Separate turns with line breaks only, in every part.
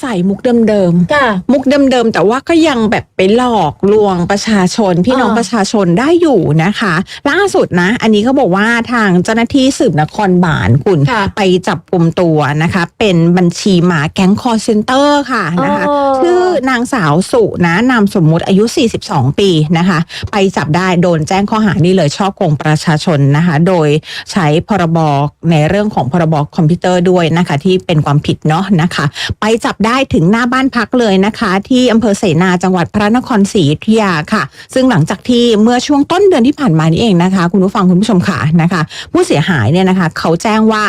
ใส่มุกเดิมๆ
ค่ะ
มุกเดิมๆ แต่ว่าก็ยังแบบไปหลอกลวงประชาชน พี่น้อง
อ่า
ประชาชนได้อยู่นะคะ ล่าสุดนะ อันนี้เขาบอกว่าทางเจ้าหน้าที่สืบนครบาลคุณ
ค่ะ
ไปจับกลุ่มตัวนะคะ เป็นบัญชีหมาแก๊งคอร์เซนเตอร์ค่ะนะคะ
อ๋อ
ชื่อนางสาวสุนะนามสมมุติอายุ 42 ปีนะคะ ไปจับได้โดนแจ้งข้อหานี่เลยช่อโกงประชาชนนะคะ โดยใช้พรบในเรื่องของพรบคอมพิวเตอร์ด้วยนะคะ ที่เป็นความผิดเนาะนะคะ ไปจับได้ถึงหน้าบ้านพักเลยนะคะ ที่อำเภอเสนาจังหวัดพระนครศรีอยุธยาค่ะ ซึ่งหลังจากที่เมื่อช่วงต้นเดือนที่ผ่านมานี่เองนะคะ คุณผู้ฟังคุณผู้ชมค่ะนะคะ ผู้เสียหายเนี่ยนะคะ เขาแจ้งว่า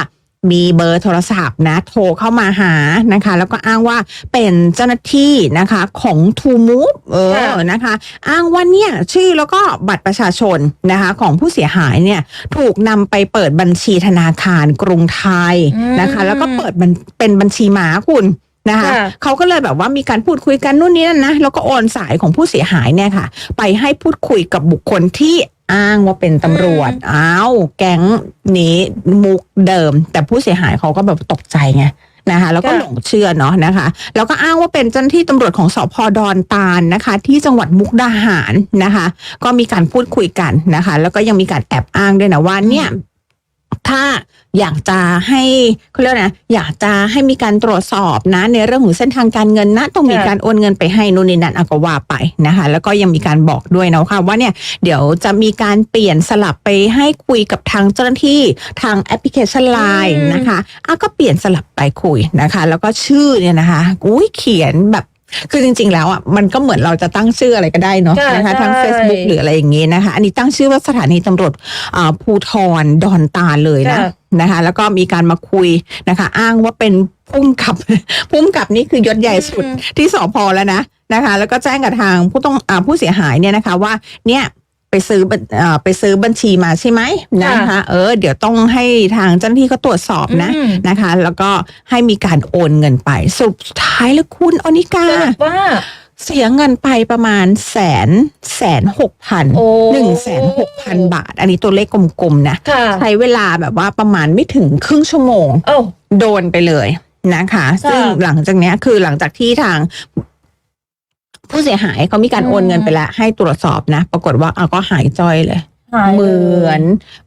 มีเบอร์โทรศัพท์นะโทรเข้ามาหานะคะ แล้วก็อ้างว่าเป็นเจ้าหน้าที่นะคะของ t ูมูฟเออนะคะ อ้างว่าเนี่ยชื่อแล้วก็บัตรประชาชนนะคะของผู้เสียหายเนี่ยถูกนำไปเปิดบัญชีธนาคารกรุงไทยนะคะ แล้วก็เปิดเป็นบัญชีหมาคุณ นะคะ
ค่ะ
เขาก็เลยแบบว่ามีการพูดคุยกันนู่นนี่นั่นนะแล้วก็โอนสายของผู้เสียหายเนี่ยค่ะ ไปให้พูดคุยกับบุคคลที่อ้างว่าเป็นตำรวจ อ้าว แก๊งนี้มุกเดิม แต่ผู้เสียหายเขาก็แบบตกใจไงนะคะแล้วก็
ค่ะ
หลงเชื่อเนาะนะคะ แล้วก็อ้างว่าเป็นเจ้าหน้าที่ตำรวจของสพดอนตาลนะคะ ที่จังหวัดมุกดาหารนะคะ ก็มีการพูดคุยกันนะคะ แล้วก็ยังมีการแอบอ้างด้วยนะว่าเนี่ย ถ้าอยากจะให้เขาเรียกว่านะอยากจะให้มีการตรวจสอบนะ ในเรื่องของเส้นทางการเงินนะต้องมี
ค่ะ
การโอนเงินไปให้นู่นนี่นั่นเอาก็ว่าไปนะคะ แล้วก็ยังมีการบอกด้วยนะค่ะว่าเนี่ยเดี๋ยวจะมีการเปลี่ยนสลับไปให้คุยกับทางเจ้าหน้าที่ทางแอปพลิเคชันไลน์นะคะอะก็เปลี่ยนสลับไปคุยนะคะ แล้วก็ชื่อเนี่ยนะคะอุ้ยเขียนแบบ คือจริง ๆ แล้วอะมันก็เหมือนเราจะตั้งชื่ออะไรก็ได้เนาะ
ค่ะ
นะคะทั้ง
ใช่
Facebook หรืออะไรอย่างงี้นะคะ อันนี้ตั้งชื่อว่าสถานีตำรวจอ่าภูทรดอนตาลเลยนะ
ค่ะ
นะคะ แล้วก็มีการมาคุยนะคะ อ้างว่าเป็นพุ่มกับ พุ่มกับนี่คือยศใหญ่สุด
อืม
ที่สพแล้วนะนะคะ แล้วก็แจ้งกับทางผู้ต้องอ่าผู้เสียหายเนี่ยนะคะว่าเนี่ย ไปซื้อบัญอ่าไปซื้อบัญชีมาใช่ไหมนะคะเออเดี๋ยวต้องให้ทางเจ้าหน้าที่เขาตรวจสอบนะ
อืม
นะคะ แล้วก็ให้มีการโอนเงินไปสรุปสุดท้ายแล้วคุณอนิกา
สรุปว่า
เสียเงินไปประมาณแสนแสนหกพัน
โอ้
หนึ่งแสนหกพันบาท อันนี้ตัวเลขกลมๆนะ
ค่ะ
ใช้เวลาแบบว่าประมาณไม่ถึงครึ่งชั่วโมง
โอ้า
โดนไปเลยนะคะ
ค่ะ
ซึ่งหลังจากเนี้ยคือหลังจากที่ทาง ผู้เสียหายเขามีการ
อืม
โอนเงินไปแล้วให้ตรวจสอบนะ ปรากฏว่าเอาก็หายจ้อยเลย
หาย
เห
ล
มื
ย
อน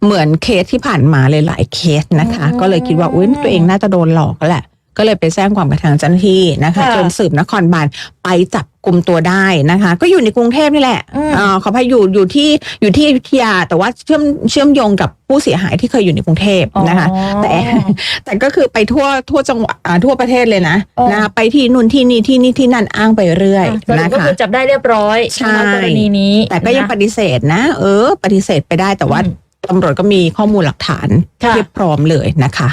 เหมือนเคสที่ผ่านมาเลยหลายเคสนะคะ
อืม
ก็เลยคิดว่าอุ้ยตัวเองน่าจะโดนหลอกแล้วแหละ ก็เลยไปแจ้งความกับทางเจ้าหน้าที่นะคะ
ค่ะ
จนสืบนครบาลไปจับกลุ่มตัวได้นะคะ ก็อยู่ในกรุงเทพนี่แหละ
อืม
เอ่อขอพายอยู่อยู่ที่อยู่ที่อยุธยา แต่ว่าเชื่อมเชื่อมโยงกับผู้เสียหายที่เคยอยู่ในกรุงเทพนะคะ
อ๋อ
แต่แต่ก็คือไปทั่วทั่วจังหวัดอ่าทั่วประเทศเลยนะ
อ๋อ
นะคะไปที่นู่นที่นี่ที่นี่ที่นั่นอ้างไปเรื่อย
สรุป
นะ
ก็
คะ
คือจับได้เรียบร้อย
ใช่
สำหรับกรณีนี้
แต่ก็ยัง
นะ
ปฏิเสธนะ เออ ปฏิเสธไปได้แต่ว่า
อืม
ตำรวจก็มีข้อมูลหลักฐาน
ค่ะ
เทียบพร้อมเลยนะคะ